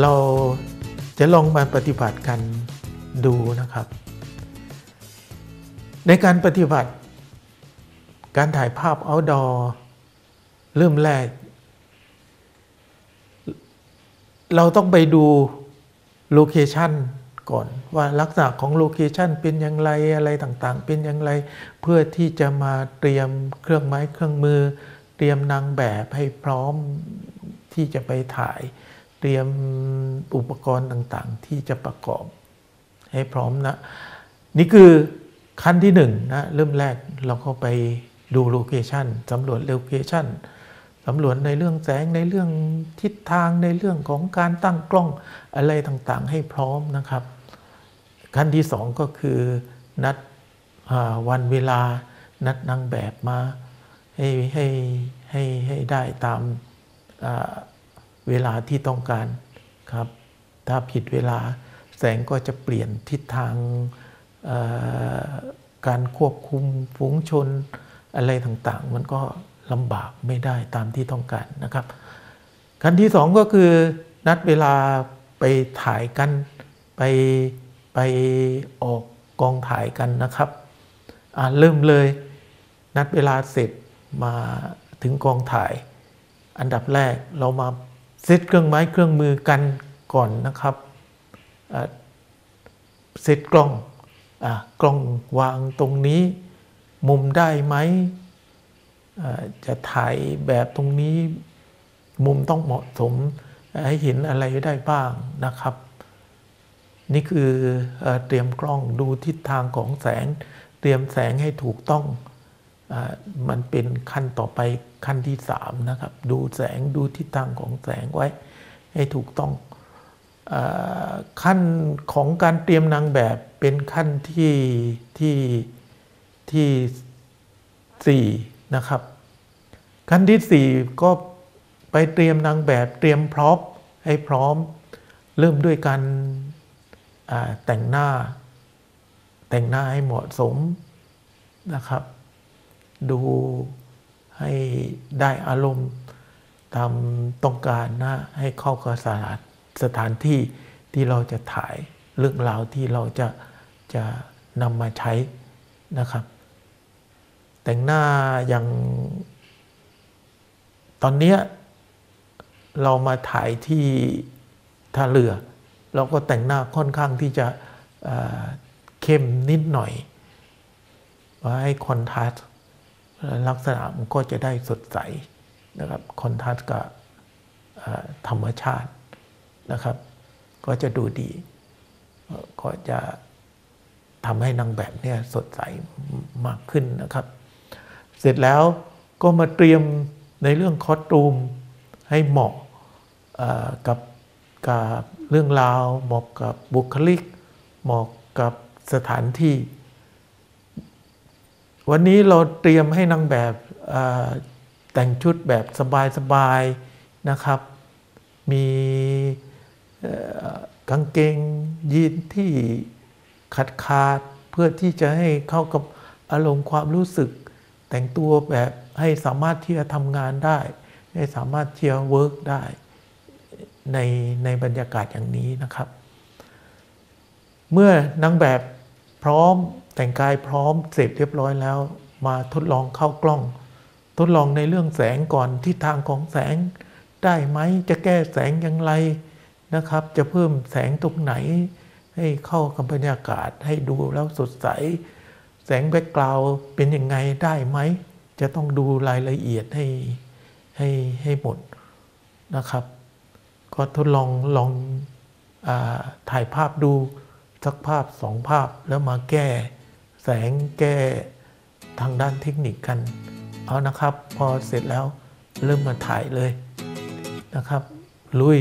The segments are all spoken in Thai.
เราจะลองมาปฏิบัติกันดูนะครับ ในการปฏิบัติ การถ่ายภาพ outdoor เริ่มแรก เราต้องไปดูโลเคชันก่อนว่าลักษณะของโลเคชันเป็นอย่างไรอะไรต่างๆ เป็นอย่างไร เพื่อที่จะมาเตรียมเครื่องไม้เครื่องมือ เตรียมนางแบบให้พร้อม ที่จะไปถ่ายเตรียมอุปกรณ์ต่างๆ ที่จะประกอบ ให้พร้อมนะ นี่คือขั้นที่หนึ่งนะเริ่มแรกเราก็ไปดูโลเคชันสำรวจโลเคชันสำรวจในเรื่องแสงในเรื่องทิศทางในเรื่องของการตั้งกล้องอะไรต่างๆ ให้พร้อมนะครับ ขั้นที่สองก็คือนัดวันเวลานัดนางแบบมาให้ให้ให้ให้ได้ตาม เวลาที่ต้องการครับ ถ้าผิดเวลาแสงก็จะเปลี่ยนทิศทางการควบคุมฝูงชนอะไรต่างๆ มันก็ลำบากไม่ได้ตามที่ต้องการนะครับขั้นที่สองก็คือนัดเวลาไปถ่ายกันไปไปออกกองถ่ายกันนะครับเริ่มเลยนัดเวลาเสร็จมาถึงกองถ่าย อันดับแรกเรามาเซตเครื่องไม้เครื่องมือกันก่อนนะครับเซตกล้องอกล้องวางตรงนี้ มุมได้ไหมจะถ่ายแบบตรงนี้มุมต้องเหมาะสมให้เห็นอะไรได้บ้างนะครับ นี่คือเตรียมกล้องดูทิศทางของแสง เตรียมแสงให้ถูกต้องอมันเป็นขั้นต่อไป ขั้นที่สามนะครับ ดูแสงดูทิศทางของแสงไว้ให้ถูกต้องอขั้นของการเตรียมนางแบบเป็นขั้นที่ที่ที่สี่นะครับ ขั้นที่สี่ก็ไปเตรียมนางแบบเตรียมพร้อมให้พร้อม เริ่มด้วยการแต่งหน้า แต่งหน้าให้เหมาะสมนะครับ ดู ให้ได้อารมณ์ตามต้องการนะให้เข้ากับสถานสถานที่ที่เราจะถ่ายเรื่องราวที่เราจะจะนำมาใช้นะครับ แต่งหน้าอย่างตอนนี้เรามาถ่ายที่ท่าเรือ เราก็แต่งหน้าค่อนข้างที่จะเข้มนิดหน่อยว่าให้คอนทราส ลักษณะมันก็จะได้สดใสนะครับคอนทราสกับธรรมชาตินะครับ ก็จะดูดี ก็จะทำให้นางแบบเนี่ยสดใสมากขึ้นนะครับ เสร็จแล้วก็มาเตรียมในเรื่องคอสตูมให้เหมาะกับกับเรื่องราว เหมาะกับบุคลิก เหมาะกับสถานที่ วันนี้เราเตรียมให้นางแบบแต่งชุดแบบสบายๆนะครับ มีกางเกงยีนที่ขาดขาดเพื่อที่จะให้เข้ากับอารมณ์ความรู้สึก แต่งตัวแบบให้สามารถที่จะทำงานได้ ให้สามารถที่จะเวิร์กได้ในในบรรยากาศอย่างนี้นะครับ เมื่อนางแบบ พร้อมแต่งกายพร้อมเสร็จเรียบร้อยแล้ว มาทดลองเข้ากล้อง ทดลองในเรื่องแสงก่อนทิศทางของแสง ได้ไหมจะแก้แสงอย่างไรนะครับ จะเพิ่มแสงตรงไหน ให้เข้ากับบรรยากาศให้ดูแล้วสดใส แสงแบ็กกราวเป็นยังไงได้ไหม จะต้องดูรายละเอียดให้ให้ให้หมดนะครับ ก็ทดลองลองอถ่ายภาพดู สักภาพสองภาพแล้วมาแก้ แสงแก้ทางด้านเทคนิคกัน เอานะครับ พอเสร็จแล้วเริ่มมาถ่ายเลยนะครับ ลุย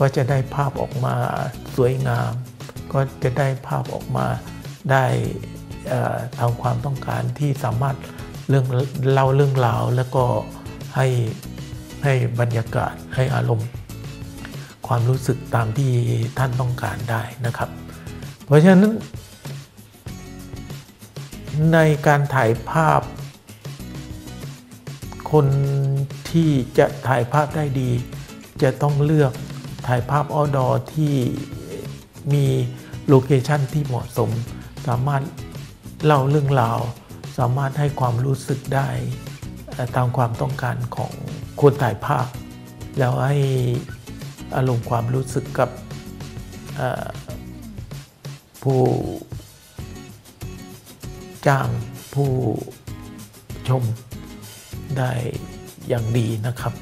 ก็จะได้ภาพออกมาสวยงาม ก็จะได้ภาพออกมาได้ตามความต้องการที่สามารถเรื่องเล่าเรื่องราวแล้วก็ให้ให้บรรยากาศให้อารมณ์ ความรู้สึกตามที่ท่านต้องการได้นะครับ เพราะฉะนั้น ในการถ่ายภาพ คนที่จะถ่ายภาพได้ดี จะต้องเลือก ถ่ายภาพออดอที่มีโลเคชันที่เหมาะสม สามารถเล่าเรื่องราว สามารถให้ความรู้สึกได้ ตามความต้องการของคนถ่ายภาพ แล้วให้อารมณ์ความรู้สึกกับผู้จ้างผู้ชมได้อย่างดีนะครับ